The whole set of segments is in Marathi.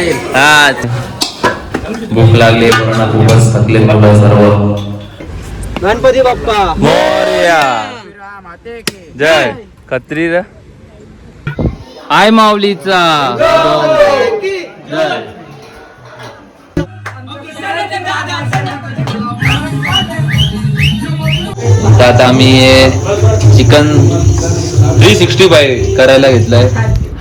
हा. भूक लागली पूर्ण खूपच थकले मुलं सर्व गणपती बाप्पा. मोर्या. जय. खत्री रे. आय माऊलीचा. जय आता आम्ही चिकन थ्री सिक्स्टी फाय करायला घेतलंय.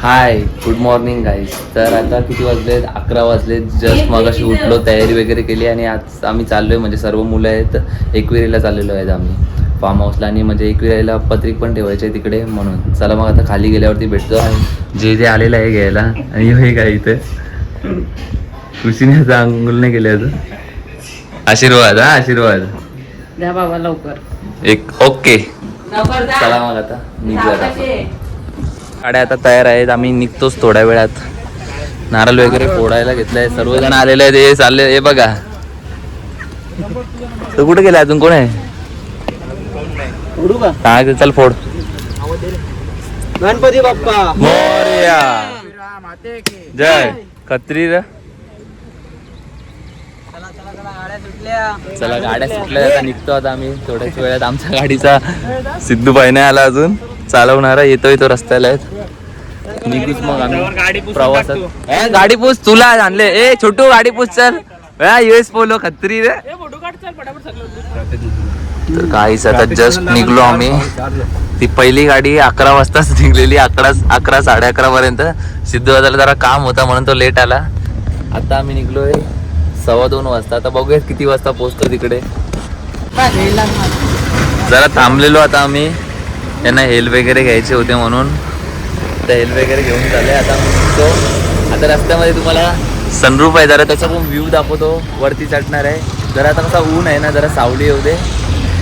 हाय गुड मॉर्निंग गाईज तर आता किती वाजलेत? अकरा वाजलेत. जस्ट मग अशी उठलो तयारी वगैरे केली आणि आज आम्ही चाललोय. म्हणजे सर्व मुलं आहेत. एकविरीला चाललेलो आहेत आम्ही. फार्म हाऊसला आणि म्हणजे एकविरायला पत्रिक पण ठेवायचे तिकडे म्हणून. चला मग आता खाली गेल्यावरती भेटतो आणि जे जे आलेलं आहे घ्यायला. आणि हे काय इथे. खुशीने आता अंघोल नाही केले अजून. आशीर्वाद हा आशीर्वाद. द्या बाबा लवकर. एक ओके. चला मग आता. निघूया आता. गाड्या आता तयार आहेत. आम्ही निघतोच थोड्या वेळात. नारळ वगैरे फोडायला घेतलंय. सर्वजण आलेले आहेत. हे चालले हे बघा. तो कुठे गेला अजून? कोण आहे? चल फोड. गणपती बाप्पा. मोर्या. जय. खत्री रे. चला गाड्या सुटल्या. आता निघतो आता आम्ही. थोड्याच वेळात आमच्या गाडीचा सिद्धू भाई नाही आला अजून. चालवणारा येतोय तो रस्त्याला आहेत निघूच मग आम्ही प्रवासात. ए, गाडी पूस तुला आणले. ए छोटू गाडी पूस चल. युएस पोलो खत्री रे. तर काहीच आता जस्ट निघलो आम्ही. ती पहिली गाडी अकरा वाजताच निघलेली अकरा अकरा साडे अकरा पर्यंत. सिद्धू दादाला जरा काम होता म्हणून तो लेट आला. आता आम्ही निघलोय सव्वा दोन वाजता. आता बघूया किती वाजता पोहोचतो तिकडे. जरा थांबलेलो आता आम्ही. त्यांना हेल वगैरे घ्यायचे होते म्हणून. त्या हेल वगैरे घेऊन चालले. आता निघतो. आता रस्त्यामध्ये तुम्हाला सनरूप आहे. जरा त्याचा पण व्ह्यू दाखवतो. वरती चढणार आहे. जरा आता कसा ऊन आहे ना जरा सावली येऊ दे.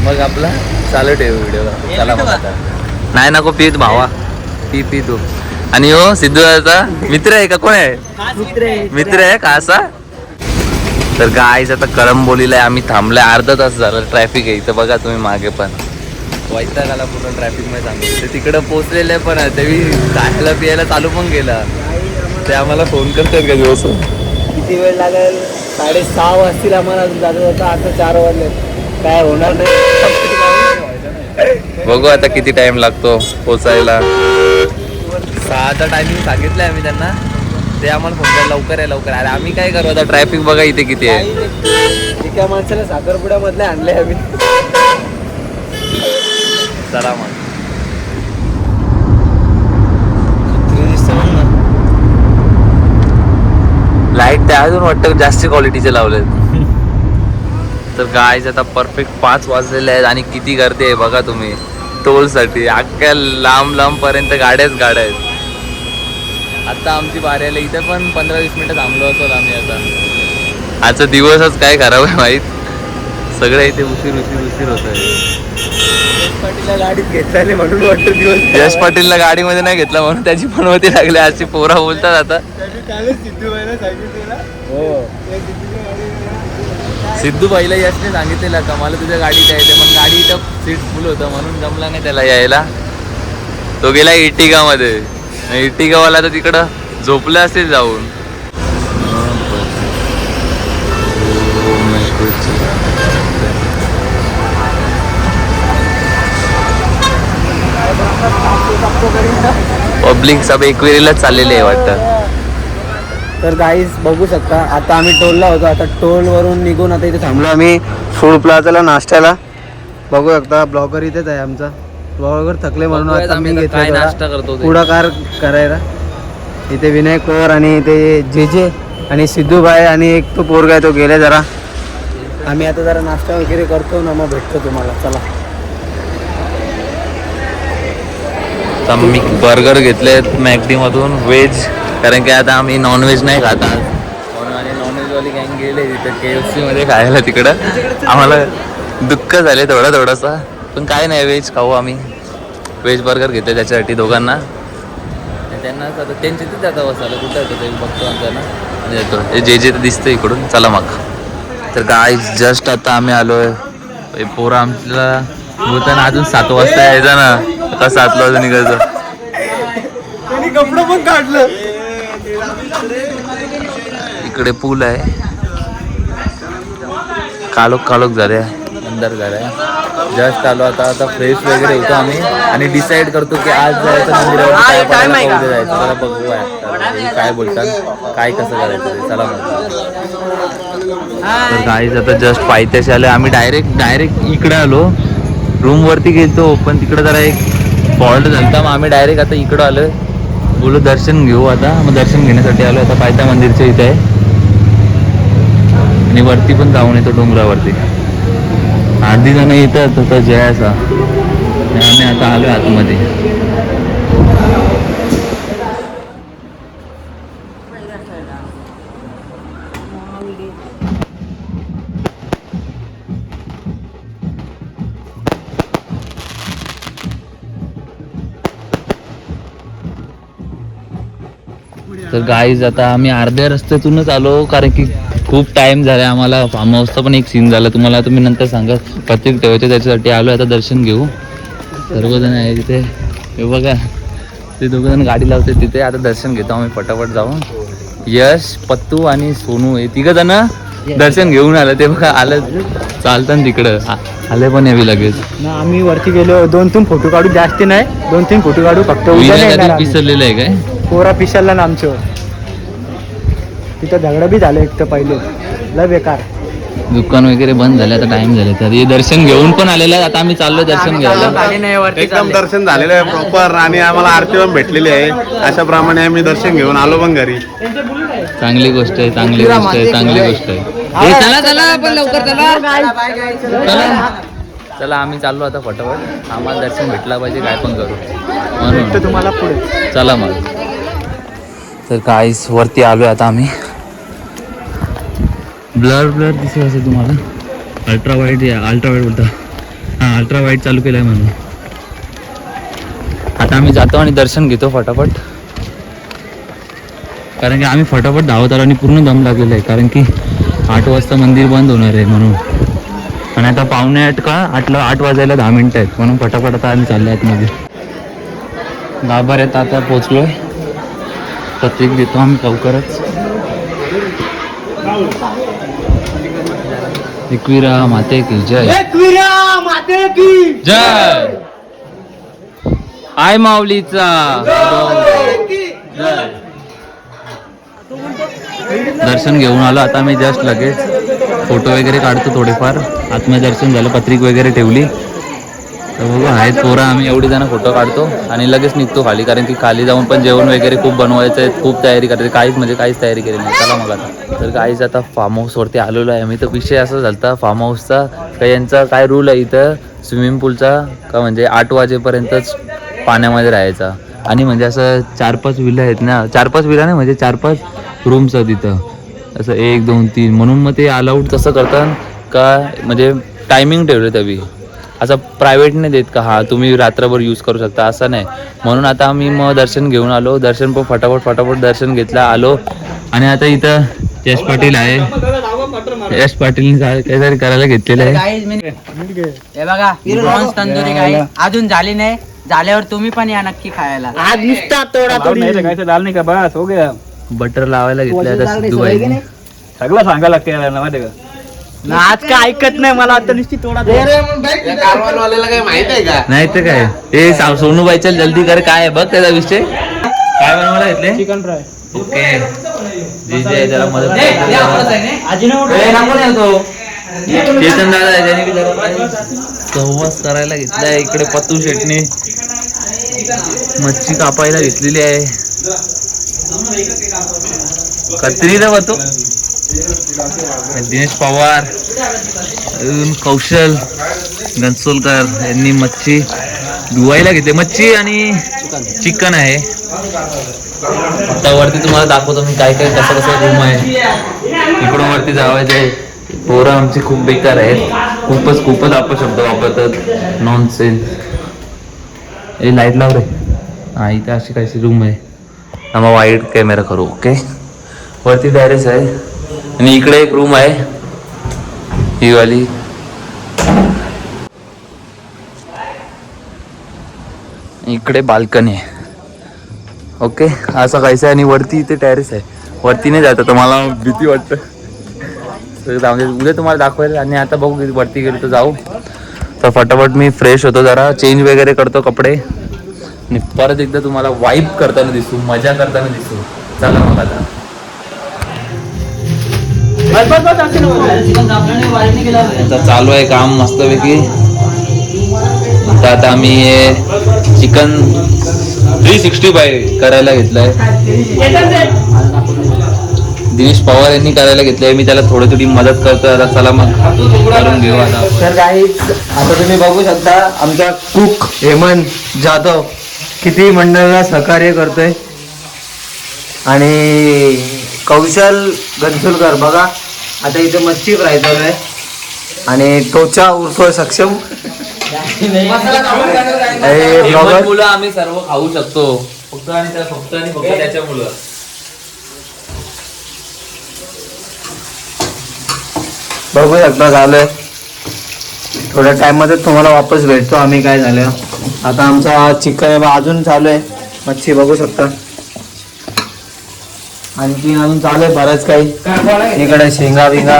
मग आपला चालू ठेव व्हिडिओ चला मग आता. नाही नको पीत भावा. पी पी तू. आणि हो सिद्धू दादाचा मित्र आहे का? कोण आहे? मित्र आहे. का असा? तर गायच आता करंबोलीला आहे. आम्ही थांबलोय. अर्धा तास झालं. ट्रॅफिक आहे. इथं बघा तुम्ही मागे पण. वैताग आला पूर्ण ट्रॅफिकमध्ये सांगतो ते तिकडं पोहोचलेले पण आहे ते खायला पियाला चालू पण गेला ते आम्हाला फोन करतात का दिवस किती वेळ लागेल? साडेसहा वाजतील आम्हाला अजून जाता जाता आता चार वाजले. काय होणार नाही. बघू आता किती टाइम लागतो पोचायला सहाचा टायमिंग सांगितलंय आम्ही त्यांना. ते आम्हाला फोन करा लवकर आहे लवकर अरे आम्ही काय करू आता? ट्रॅफिक बघा इथे किती आहे. एका माणसाला साखरपुड्या मधले आणले आम्ही. चला मग लाइट त्या अजून वाटतं जास्त क्वालिटीचे लावलेत. तर गायच आता परफेक्ट पाच वाजलेले आहेत आणि किती गर्दी आहे बघा तुम्ही. टोलसाठी अख्ख्या लांब लांब पर्यंत गाड्याच गाड्या आहेत. आता आमची बारी आली इथे पण पंधरा वीस मिनिटं थांबलो असेल आम्ही आता. आजचा दिवसच काय खराब आहे माहीत? सगळं इथे उशीर उशीर उशीर होत आहे. पाटीलला गाडीत घेतला म्हणून वाटतं दिवस यश पाटीलला गाडीमध्ये नाही घेतला म्हणून त्याची पण होती लागली. अशी पोरा बोलतात आता. हो. सिद्धू बाईला यशने सांगितलेलं का मला तुझ्या गाडीत यायचं पण गाडी इथं सीट फुल होतं म्हणून जमला नाही त्याला यायला. तो गेला इटिका मध्ये इटिकावाला तर तिकडं झोपलं असेल जाऊन. पब्लिक सब एकविरीलाच चाललेली आहे वाटतं. तर गाईज बघू शकता आता आम्ही टोलला होतो आता टोल वरून निघून आता इथे थांबलो आम्ही फूड प्लाझाला नाश्त्याला. बघू शकता ब्लॉगर इथेच आहे आमचा. ब्लॉगर थकले म्हणून बघूयात आता मी आम्ही आता काय घेतला नाश्ता करतो ते. पुढाकार करायला. इथे विनय पवार आणि ते जे जे आणि सिद्धू भाई आणि एक तो पोरगा आहे तो गेले जरा. आम्ही आता जरा नाश्ता वगैरे करतो ना मग भेटतो तुम्हाला. चला. आता मी बर्गर घेतले आहेत मधून व्हेज कारण की आता आम्ही नॉनव्हेज नाही खात आज. म्हणून आणि नॉनव्हेज गँग गेले तिथे के एफ सीमध्ये खायला तिकडं. आम्हाला दुःख झाले थोडा थोडासा. पण काय नाही व्हेज खाऊ आम्ही. व्हेज बर्गर घेतले त्याच्यासाठी दोघांना. आणि त्यांना आता त्यांच्या तिथे आता बसायला कुठं येतो ते? बघतो आमच्याना आणि येतो. हे जे जे दिसतं इकडून चला मग. तर काय जस्ट आता आम्ही आलो आहे पोरं आमच्याला बोलताना अजून सात वाजता यायचं ना. आता सात वाजता निघायचं. त्यांनी कपडं पण काढलं. इकडे पूल आहे. कालोख कालोख झाले अंदर आहे. जस्ट आलो आता आता फ्रेश वगैरे होतो आम्ही. आणि डिसाईड करतो की आज जायचं मंदिरावर काय जायचं. चला बघू काय बोलतात काय कसं करायचं ते? चला तर काहीच आता जस्ट पायथ्याशी आले आम्ही डायरेक्ट डायरेक्ट इकडे आलो. रूम वरती गेलतो पण तिकडे जरा एक फॉल्ट झालता. मग आम्ही डायरेक्ट आता इकडं आलो बोलू दर्शन घेऊ आता. मग दर्शन घेण्यासाठी आलो आता पायथा मंदिरच्या इथे आहे. आणि वरती पण जाऊन येतो डोंगरावरती. अर्धी जण येतात आता जयाचा आणि आम्ही आता आलो आतमध्ये. तर गाईज आता आम्ही अर्ध्या रस्त्यातूनच आलो कारण की खूप टाइम झाला आम्हाला. फार्म हाऊसचा पण एक सीन झाला. तुम्हाला तुम्ही नंतर सांगा प्रत्येक ठेवायचे त्याच्यासाठी आलो आता दर्शन घेऊ. सर्वजण आहे तिथे. हे बघा ते दोघं जण गाडी लावते तिथे. आता दर्शन घेतो आम्ही पटापट जाऊन. यश पत्तू आणि सोनू हे तिघ जण दर्शन घेऊन आलं. ते बघा आलं चालतं तिकडं. आले पण यावी लगेच. आम्ही वरती गेलो. दोन तीन फोटो काढू जास्त नाही. दोन तीन फोटो काढू फक्त. पिसरलेलं आहे काय? पोरा पिशाला ना आमच्यावर तिथं झगडा बी झालं एक तर पहिले. लय बेकार. दुकान वगैरे बंद झाले आता टाइम झाले. तर हे दर्शन घेऊन पण आलेलं आहे. आता आम्ही चाललोय दर्शन घ्यायला. एकदम दर्शन झालेलं आहे प्रॉपर आणि आम्हाला आरती पण भेटलेली आहे. अशा प्रमाणे आम्ही दर्शन घेऊन आलो पण घरी. चांगली गोष्ट आहे चांगली गोष्ट आहे चांगली गोष्ट आहे. हे चला चला आपण लवकर चला. चला चला. आम्ही चाललो आता फटाफट. आम्हाला दर्शन भेटला पाहिजे काय पण करू. म्हणून तुम्हाला पुढे. चला मग. तर काहीच वरती आलो आहे आता आम्ही. ब्लर ब्लर दिसत असेल तुम्हाला. अल्ट्रा वाईट अल्ट्रा वाईट बोलता हां अल्ट्रा वाईट चालू केलं आहे म्हणून. आता आम्ही जातो आणि दर्शन घेतो फटाफट. कारण की आम्ही फटाफट धावत आलो आणि पूर्ण दम लागलेला आहे. कारण की आठ वाजता मंदिर बंद होणार आहे म्हणून. आणि आता पावणे आठ का? आठला आठ वाजायला दहा मिनटं आहेत. म्हणून फटाफट आता आम्ही चालले आहेत मध्ये गाभाऱ्यात आता पोचलो आहे प्रत्येक देतो आम्ही लवकरच. एकविरा माते की जय. जय. आय माऊलीचा. जय. दर्शन घेऊन आलो आता मी जस्ट लगेच फोटो वगैरे काढतो थोडेफार. आतमध्ये दर्शन झालं पत्रिक वगैरे ठेवली. तर बघू आहेत पोरं आम्ही एवढी जण फोटो काढतो आणि लगेच निघतो खाली कारण की खाली जाऊन पण जेवण वगैरे खूप बनवायचं आहे खूप तयारी करायची काहीच म्हणजे काहीच तयारी केली नाही. चला मग आता. तर काहीच आता फार्म हाऊसवरती आलेलो आहे मी तर विषय असा झालता फार्म हाऊसचा का यांचा काय रूल आहे इथं? स्विमिंग पूलचा का म्हणजे आठ वाजेपर्यंतच पाण्यामध्ये राहायचा. आणि म्हणजे असं चार पाच विला आहेत ना चार पाच विला नाही म्हणजे चार पाच रूम्स आहेत तिथं असं एक दोन तीन म्हणून मग ते अलाउड तसं करतात का म्हणजे टायमिंग ठेवलं तवी असं प्रायव्हेट नाही देत का हा तुम्ही रात्रभर यूज करू शकता. असं नाही. म्हणून आता आम्ही मग दर्शन घेऊन आलो. दर्शन पण फटाफट फटाफट दर्शन घेतलं आलो. आणि आता इथं यश पाटील आहे. यश पाटील काहीतरी करायला घेतलेलं आहे. हे बघा तंदुरी अजून झाली नाही. झाल्यावर तुम्ही पण या नक्की खायला. आज नुसता तोडा तोडी. बटर लावायला घेतलं आता सिद्धूबाई सगळं सांगा आज काय ऐकत नाही मला आता नुसती तोडा कारवानवाल्याला काही माहीत आहे का? नाही तर काय. ए सा- सोनूबाईच्या जल्दी कर काय आहे? बघ त्याचा विषय. काय बनवायला घेतले चिकन फ्राय ओके. जे जे आहे त्याला मदत चेतन दादा आहे, त्याने बी जरा सहवास करायला घेतलाय इकडे पत्तू शेटने. मच्छी कापायला घेतलेली आहे. कत्री रे तू दिनेश पवार अजून कौशल गणसोलकर यांनी मच्छी धुवायला घेतली. मच्छी आणि चिकन आहे. आता वरती तुम्हाला दाखवतो मी काय काय कसं कसं रूम आहे. इकडून वरती जावायचं. आहे पोरं आमची खूप बेकार आहेत. खूपच खूपच आपण शब्द वापरतात. नॉन सेन्स ए लाइट लाव रे. हा इथे अशी काहीशी रूम आहे. आम्हा वाईट कॅमेरा करू ओके वरती टॅरेस आहे. आणि इकडे एक रूम आहे. ही वाली. इकडे बाल्कनी आहे. ओके असं काहीसं आहे आणि वरती इथे टॅरेस आहे. वरती नाही जायचं तुम्हाला मला भीती वाटतं. उद्या तुम्हाला दाखवेल आणि आता बघू किती वरती गेलो तर जाऊ. तर फटाफट मी फ्रेश होतो जरा. चेंज वगैरे करतो कपडे. आणि परत एकदा तुम्हाला वाईप करताना दिसू मजा करताना दिसू. चला मग आता. आता चालू आहे काम मस्तपैकी. आता आता आम्ही चिकन थ्री सिक्स्टी फाय करायला घेतलंय. दिनेश पवार यांनी करायला घेतलंय. मी त्याला थोडी थोडी मदत करतो आता चला मग करून घेऊ आता. तर काही आता तुम्ही बघू शकता आमचा कुक हेमंत जाधव किती मंडळाला सहकार्य करतोय. आणि कौशल घनसुलकर बघा. आता इथे मच्छी फ्राय चालू आहे आणि टोचा उर्फ सक्षम. हे. मुलं आम्ही सर्व खाऊ शकतो. फक्त आणि त्या फक्त आणि फक्त त्याच्या मुलं. बघू शकता झालंय थोड्या टाइममध्ये तुम्हाला वापस भेटतो आम्ही काय झालं. आता आमचा चिकन अजून चालू आहे. मच्छी बघू शकता. आणखी अजून चालू आहे बरंच काही. इकडे शेंगा बिंगा.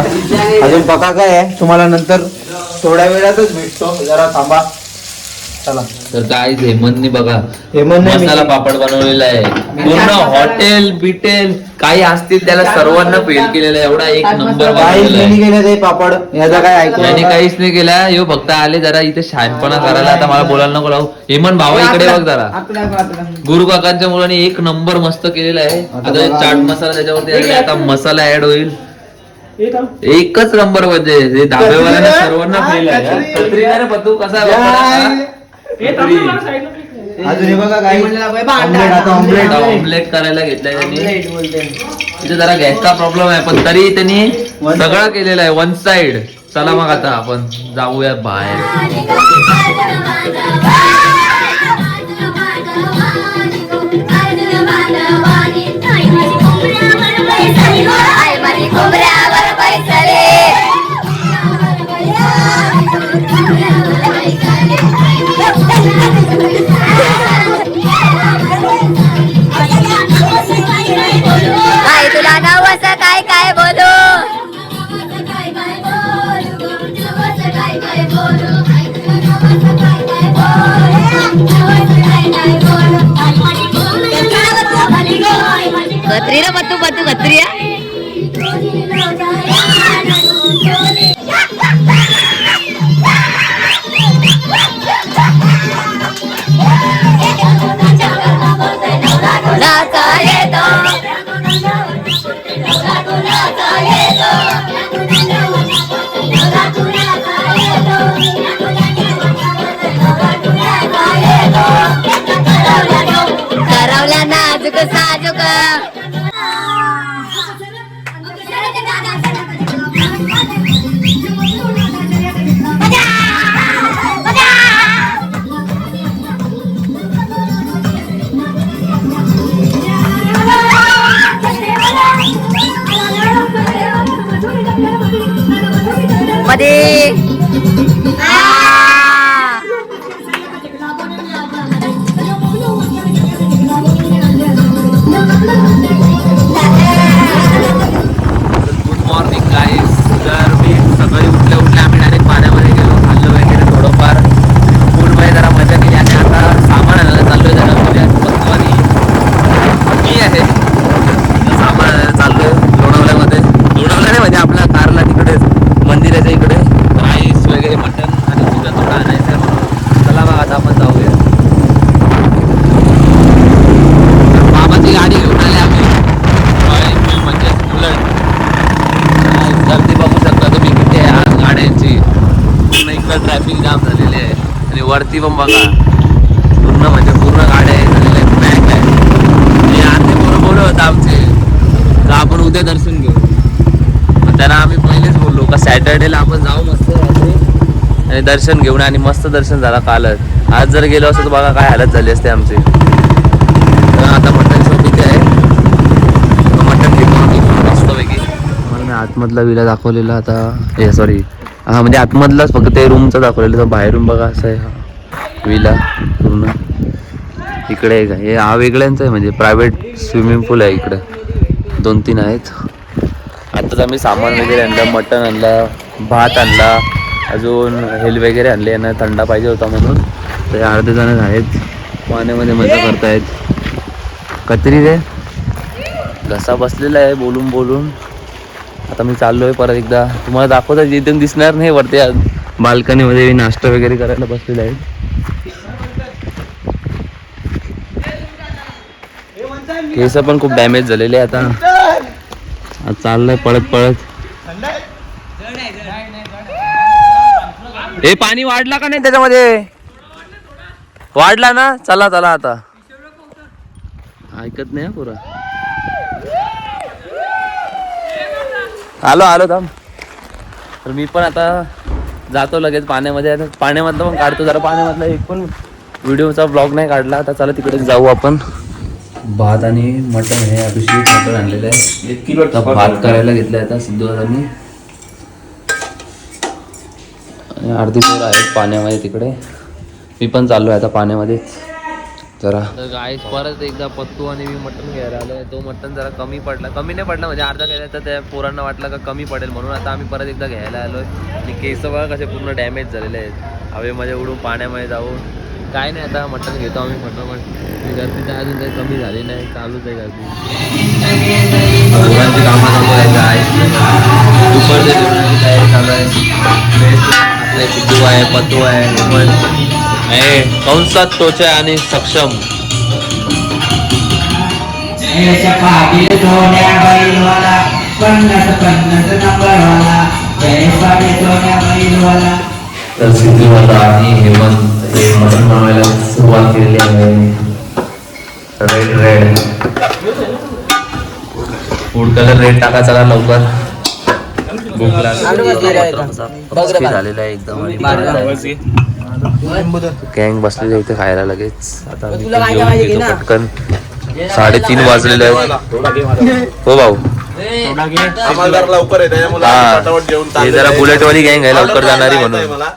अजून पका काय आहे? तुम्हाला नंतर थोड्या वेळातच भेटतो. जरा थांबा. चला. तर काय हेमंतनी बघा हेमंतने मी- मसाला पापड बनवलेला आहे. पूर्ण हॉटेल बिटेल काही असतील त्याला सर्वांना फेल केलेला आहे. एवढा एक नंबर केलं ते पापड. याचा काय ऐकू याने नका. काहीच नाही केला. यो फक्त आले जरा इथे शहाणपणा करायला. आता मला बोलायला नको लावू हेमंत भावा इकडे बघ जरा. गुरु काकांच्या मुलांनी एक नंबर मस्त केलेला आहे. आता. चाट मसाला त्याच्यावरती. आता मसाला ऍड होईल. एकच नंबर म्हणजे धाब्यावाल्यांना सर्वांना फेल आहे. कसा. अजून हे बघा काही म्हणलं बाई, ऑमलेट आता ऑमलेट आता ऑमलेट करायला घेतलाय त्यांनी. तिथे जरा गॅसचा प्रॉब्लेम आहे पण तरी त्यांनी सगळं केलेलं आहे वन साइड चला मग आता आपण जाऊया बाहेर. ગત્રી ને બધું બધું ગત્રી वरती पण बघा. पूर्ण म्हणजे पूर्ण गाड्या हे झालेल्या आहेत बँक आहे आणि पूर्ण बोलत होतं आमचे. का आपण उद्या दर्शन घेऊ. मग त्यांना आम्ही पहिलेच बोललो का सॅटर्डेला आपण जाऊ मस्त आणि दर्शन घेऊन आणि मस्त दर्शन झाला कालच. आज जर गेलो असतो तर बघा काय हालत झाली असते आमची. तर आता मटन शॉपिंग आहे. मटन घेतो मस्तपैकी. मला मी आतमधला विला दाखवलेला आता. हे सॉरी हा म्हणजे आतमधलाच फक्त ते रूमचं दाखवलेलं बाहेरून बघा असं आहे. विला पूर्ण. इकडे आहे. का हे हा वेगळ्यांचं आहे म्हणजे प्रायव्हेट स्विमिंग पूल आहे इकडं. दोन तीन आहेत. आत्ताच आम्ही सामान वगैरे आणलं मटण आणलं भात आणला अजून हेल वगैरे आणले यांना थंडा पाहिजे होता म्हणून. तर अर्धे जण आहेत. पाण्यामध्ये मजा करतायत. कत्री रे? घसा बसलेला आहे बोलून बोलून. आता मी चाललोय परत एकदा. तुम्हाला दाखवता इथून दिसणार नाही वरती बाल्कनीमध्ये नाश्ता वगैरे करायला बसलेला आहे केस पण खूप डॅमेज झालेले आता. चाललंय पळत पळत. हे पाणी वाढला का नाही त्याच्यामध्ये? वाढला ना? चला चला आता. ऐकत नाही पुरा. आलो आलो थांब. तर मी पण आता जातो लगेच पाण्यामध्ये. आता पाण्यामधलं पण काढतो. जरा पाण्यामधला एक पण व्हिडिओचा ब्लॉग नाही काढला. आता चला तिकडे जाऊ आपण. भात आणि मटण हे अभिषेक मटण आणलेलं आहे. एक किलो भात करायला घेतलं आता सिद्धू दादांनी आणि अर्धी पोरं आहेत पाण्यामध्ये तिकडे. मी पण चाललो आहे आता पाण्यामध्ये जरा. तर गाईस परत एकदा पत्तू आणि मी मटण घ्यायला आलो तो मटण जरा कमी पडला. कमी नाही पडला म्हणजे अर्धा केला तर त्या पोरांना वाटलं का कमी पडेल म्हणून आता आम्ही परत एकदा घ्यायला आलोय. आणि केस बघा कसे पूर्ण डॅमेज झालेले आहेत. हवेमध्ये उडून पाण्यामध्ये जाऊन. काय नाही आता मटण घेतो आम्ही फटाफट. गर्दी तर अजून काही कमी झाली नाही चालूच आहे गर्दी. पोरांची कामं चालू आहे दुपारच्या जेवणाची तयारी चालू आहे. सिद्धू आहे पत्तू आहे हेमंत. आहे कंसात टोच आहे आणि सक्षम. तर सिद्धू दादा आणि हेमंत हे मटण बनवायला सुरुवात केलेली आहे. Red red food colour red टाका चला लवकर. भूक लागली. झालेला आहे एकदम गँग बसलेली इथे खायला लगेच. आता पटकन. साडेतीन वाजलेले आहेत. हो भाऊ. आम्हाला जरा लवकर आहे त्याच्यामुळे हा. आम्ही पटापट जेवून हे जरा बुलेटवाली गँग आहे लवकर जाणारी म्हणून. मला.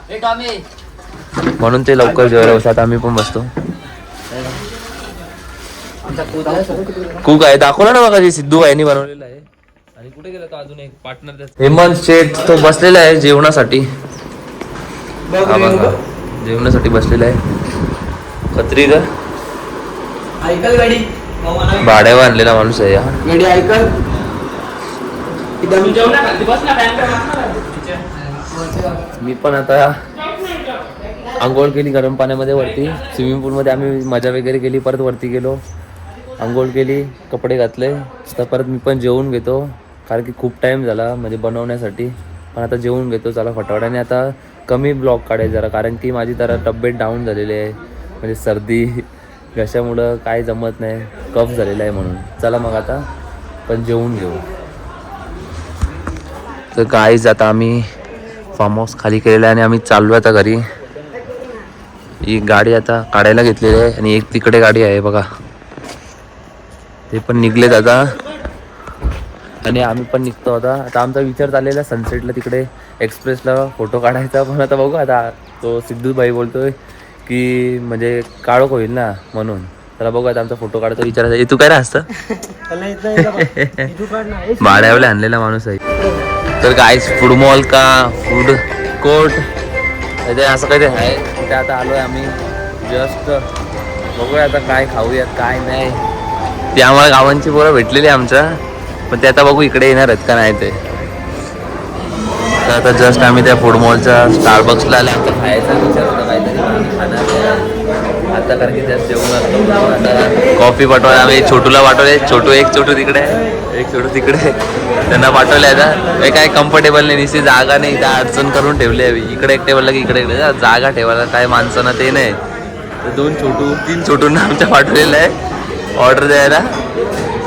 म्हणून ते लवकर जेवायला बसतात आम्ही पण बसतो. कुक आहे दाखवला ना बघा सिद्धू यांनी बनवलेला आहे. आणि कुठे गेला तो अजून एक पार्टनर हेमंत शेठ तो बसलेला आहे जेवणासाठी. हा बघा जेवणासाठी बसलेला आहे. खत्री गाडी? भाड्यावर आणलेला माणूस आहे हा. गाडी ऐकल? मी पण आता आंघोळ केली गरम पाण्यामध्ये वरती. स्विमिंग पूलमध्ये आम्ही मजा वगैरे केली परत वरती गेलो. आंघोळ केली कपडे घातले. तर परत मी पण जेवून घेतो. कारण की खूप टाईम झाला म्हणजे बनवण्यासाठी. पण आता जेवून घेतो चला फटाफट. आणि आता कमी ब्लॉक काढायचं जरा कारण की माझी जरा तब्येत डाऊन झालेली आहे. म्हणजे सर्दी घशामुळं काय जमत नाही. कफ झालेला आहे म्हणून. चला मग आता पण जेवून घेऊ. तर गाईज आता आम्ही फार्म हाऊस खाली केलेला आहे आणि आम्ही चाललो आता घरी. ही गाडी आता काढायला घेतलेली आहे आणि एक तिकडे गाडी आहे बघा. ते पण निघलेत आता. आणि आम्ही पण निघतो आता. आता आमचा विचार चाललेला सनसेटला तिकडे एक्सप्रेसला फोटो काढायचा पण आता बघू आता तो सिद्धूबाई बोलतोय की म्हणजे काळोख होईल ना म्हणून. त्याला बघू आता आमचा फोटो काढतो विचारायचा. "ए, तू काय राहत भाड्यावले आणलेला माणूस आहे. तर गाईस फूड मॉल का फूड कोर्ट ते असं काही आहे. तिथे आता आलो आहे आम्ही. जस्ट बघूया आता काय खाऊयात काय नाही. ते आम्हाला गावांची पोरं भेटलेली आहे आमच्या. पण ते आता बघू इकडे येणार आहेत का नाही ते. तर आता जस्ट आम्ही त्या फूड मॉलच्या स्टारबक्सला आल्या आमचा खायचा विचार होता काहीतरी. खाणार. आता कारण की त्यात जेवण असतो आता कॉफी पाठवले आम्ही छोटूला पाठवले. छोटू एक छोटू तिकडे आहे, एक छोटू तिकडे आहे. त्यांना पाठवले आता. काय कम्फर्टेबल नाही निश्चित जागा नाही. त्या अडचण करून ठेवली आहे. इकडे एक टेबलला की इकडे इकडे. जागा ठेवायला काय माणसांना ते नाही. तर दोन छोटू तीन छोटूंना आमच्या पाठवलेलं आहे. ऑर्डर द्यायला.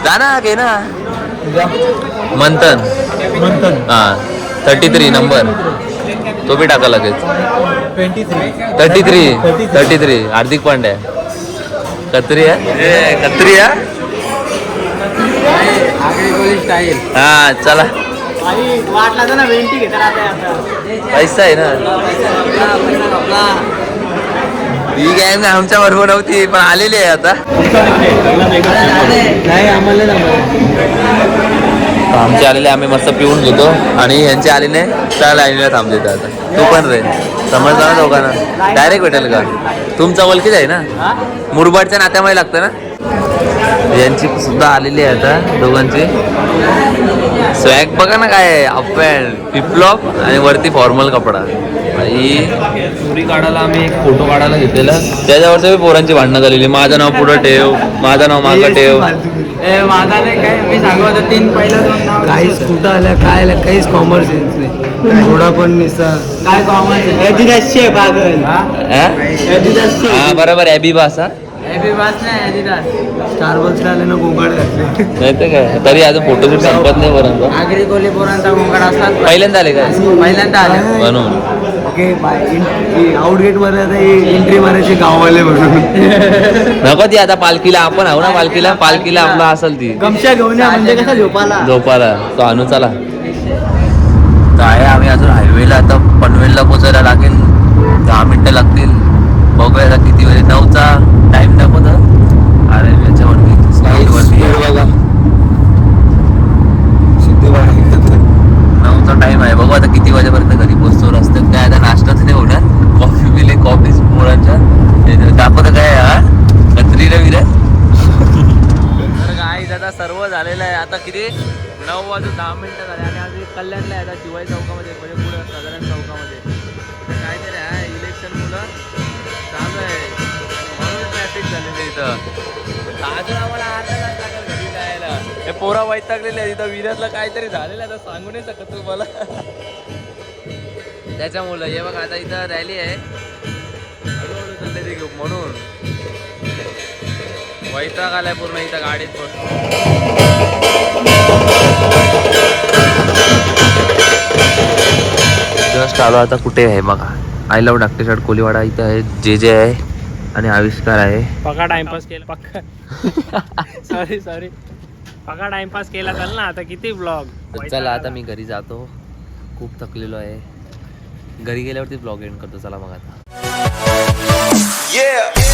जा ना घे ना. मंथन. मंथन. हां. थर्टी थ्री नंबर तो बी टाका लगेच. Thirty three thirty three Hardik Pandya कत्री आहे? ए, कत्री आहे? हा चला. वाटला तर ना वेंटी पैसा आहे ना. ही गॅंग आमच्या बरोबर नव्हती पण आलेली आहे आता. नाही आम्हाला. आमचे आलेले आम्ही मस्त पिऊन घेतो. आणि यांचे आलेले त्या लाईनीला थांबले आता. तू पण रे. समजला ना दोघांना. डायरेक्ट भेटेल का? तुमचा ओळखीच आहे ना? मुरबाडच्या नात्यामध्ये लागतं ना? यांची सुद्धा आलेली आहे आता दोघांची. स्वॅग बघा ना काय हाफ पॅन्ट फ्लिपफ्लॉप आणि वरती फॉर्मल कपडा. आणि स्टोरी काढायला आम्ही एक फोटो काढायला घेतलेला. त्याच्यावरती पोरांची भांडणं झालेली. माझं नाव पुढं ठेव. माझं नाव मागं ठेव. माझा नाही काय? मी सांगत होतो तीन पहिलं दोन नाव काहीच कुठं आल्या काय आल्या काहीच कॉमर्स सेन्स नाही. थोडा पण निसा काय कॉमन पागल. हा? हा? बरोबर ॲबी बासा एबी बास नाही Adidas. स्टारबक्सला आले ना गोगाड घातले. नाही तर काय? तरी अजून फोटोशूट संपत नाही पर्यंत आगरी कोली पोरांचा गोंगाड असतात. पहिल्यांदा आले काय पहिल्यांदा आले. म्हणून. ओके आउटगेटमध्ये आता एंट्री मारायचे गाववाले म्हणून. नको ती आता पालखीला आपण आहो ना पालखीला पालखीला. आपला असेल ती. गमशा घेऊन या म्हणजे कसं झोपाला? झोपाला. तो आणू चला. तर आहे आम्ही अजून हायवेला आता पनवेलला पोचायला लागेल. दहा मिनिटं लागतील. बघूया आता किती वेळ नऊचा घेऊ म्हणून. वैताग आलाय पूर्ण इथं गाडीत बसून. जस्ट आलो आता कुठे आहे बघा. आय लव्ह डाक्टेशाड कोलीवाडा इथं आहे जे जे आहे आणि आविष्कार आहे. पका टाइमपास केला. पक्का. सॉरी सॉरी पका टाइमपास केला चाल ना आता किती ब्लॉग चला आता मी घरी जातो. खूप थकलेलो आहे. घरी गेल्यावरती ब्लॉग एंड करतो. चला मग आता. Yeah. yeah.